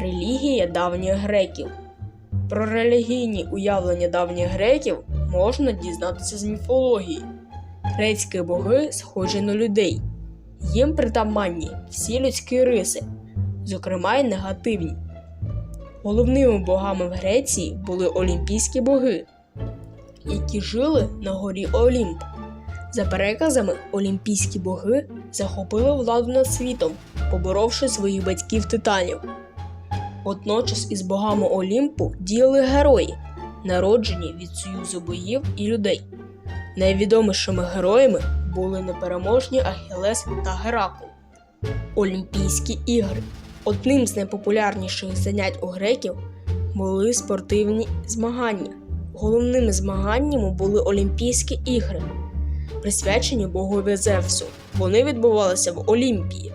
Релігія давніх греків. Про релігійні уявлення давніх греків можна дізнатися з міфології. Грецькі боги схожі на людей. Їм притаманні всі людські риси, зокрема й негативні. Головними богами в Греції були олімпійські боги, які жили на горі Олімп. За переказами, олімпійські боги захопили владу над світом, поборовши своїх батьків титанів. Водночас із богами Олімпу діяли герої, народжені від союзу боїв і людей. Найвідомішими героями були непереможні Ахілес та Геракл. Олімпійські ігри. Одним з найпопулярніших занять у греків були спортивні змагання. Головними змаганнями були Олімпійські ігри, присвячені богові Зевсу. Вони відбувалися в Олімпії.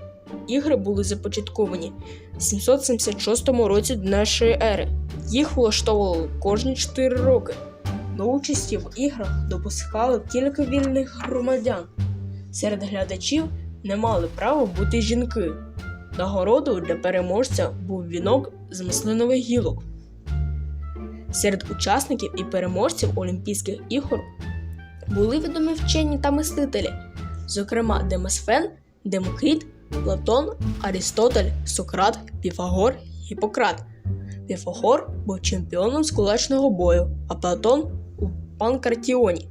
Ігри були започатковані в 776 році нашої ери. Їх влаштовували кожні 4 роки. До участі в іграх допускали тільки вільних громадян. Серед глядачів не мали права бути жінки. Нагородою для переможця був вінок з маслинових гілок. Серед учасників і переможців Олімпійських ігор були відомі вчені та мислителі, зокрема Демосфен, Демокріт, Платон, Арістотель, Сократ, Піфагор, Гіппократ. Піфагор був чемпіоном з кулачного бою, а Платон у Панкратіоні.